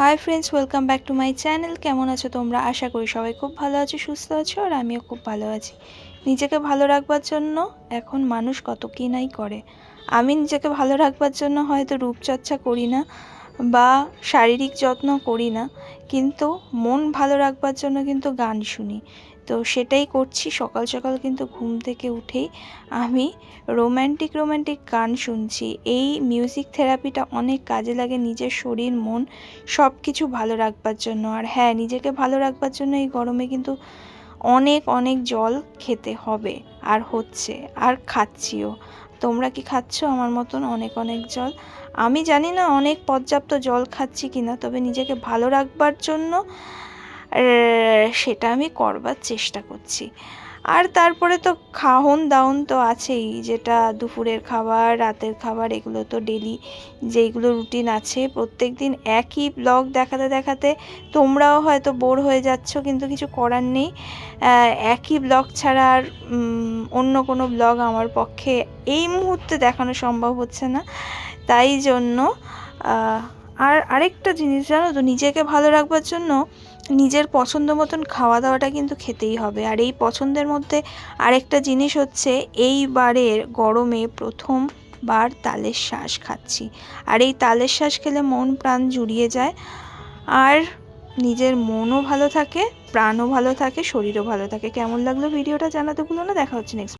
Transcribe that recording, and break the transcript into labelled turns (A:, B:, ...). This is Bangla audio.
A: Hi friends welcome back to my channel কেমন আছো তোমরা? আশা করি সবাই খুব ভালো আছো, সুস্থ আছো, আর আমিও খুব ভালো আছি। নিজেকে ভালো রাখবার জন্য এখন মানুষ কত কী নাই করে। আমি নিজেকে ভালো রাখবার জন্য হয়তো রূপচর্চা করি না বা শারীরিক যত্ন করি না, কিন্তু মন ভালো রাখবার জন্য কিন্তু গান শুনি। তো সেটাই করছি, সকাল সকাল কিন্তু ঘুম থেকে উঠেই আমি রোম্যান্টিক রোম্যান্টিক গান শুনছি। এই মিউজিক থেরাপিটা অনেক কাজে লাগে নিজের শরীর, মন সব কিছু ভালো রাখবার জন্য। আর হ্যাঁ নিজেকে ভালো রাখবার জন্য এই গরমে কিন্তু অনেক অনেক জল খেতে হবে, আর হচ্ছে, আর খাচ্ছিও। তোমরা কি খাচ্ছ? আমার মতন অনেক অনেক জল। আমি জানি না অনেক পর্যাপ্ত জল খাচ্ছি কি না তবে নিজেকে ভালো রাখবার জন্য সেটা আমি করবার চেষ্টা করছি। আর তারপরে তো খাওন দাওন তো আছেই, যেটা দুপুরের খাবার, রাতের খাবার, এগুলো তো ডেলি যেইগুলো রুটিন আছে প্রত্যেক দিন একই ব্লগ দেখাতে দেখাতে তোমরাও হয়তো বোর হয়ে যাচ্ছ, কিন্তু কিছু করার নেই। একই ব্লগ ছাড়া আর অন্য কোনো ব্লগ আমার পক্ষে এই মুহূর্তে দেখানো সম্ভব হচ্ছে না। তাই জন্য আর আরেকটা জিনিস জানো তো, নিজেকে ভালো রাখবার জন্য নিজের পছন্দ মতন খাওয়া দাওয়াটা কিন্তু খেতেই হবে। আর এই পছন্দের মধ্যে আরেকটা জিনিস হচ্ছে এইবারের গরমে প্রথমবার তালের শ্বাস খাচ্ছি। আর এই তালের শ্বাস খেলে মন প্রাণ জুড়িয়ে যায়। আর নিজের মনও ভালো থাকে, প্রাণও ভালো থাকে, শরীরও ভালো থাকে। কেমন লাগল ভিডিওটা জানাতে ভুলো না, দেখা হচ্ছে নেক্সট